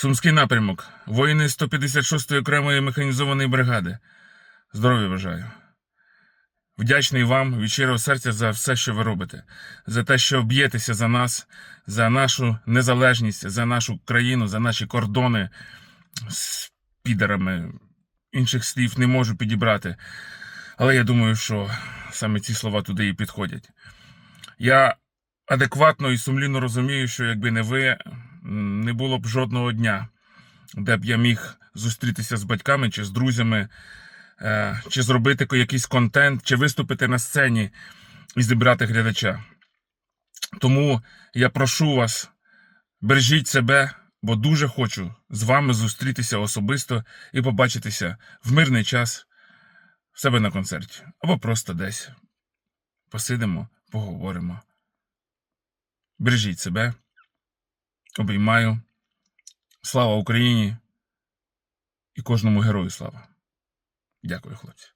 Сумський напрямок. Воїни 156-ї окремої механізованої бригади. Здоров'я бажаю. Вдячний вам від щирого серця за все, що ви робите, за те, що б'єтеся за нас, за нашу незалежність, за нашу країну, за наші кордони з підерами. Інших слів не можу підібрати. Але я думаю, що саме ці слова туди і підходять. Я адекватно і сумлінно розумію, що якби не ви, не було б жодного дня, де б я міг зустрітися з батьками чи з друзями, е, чи зробити якийсь контент, чи виступити на сцені і зібрати глядача. Тому я прошу вас, бережіть себе, бо дуже хочу з вами зустрітися особисто і побачитися в мирний час в себе на концерті або просто десь. Посидимо, поговоримо. Бережіть себе. Обіймаю. Слава Україні і кожному герою слава. Дякую, хлопці.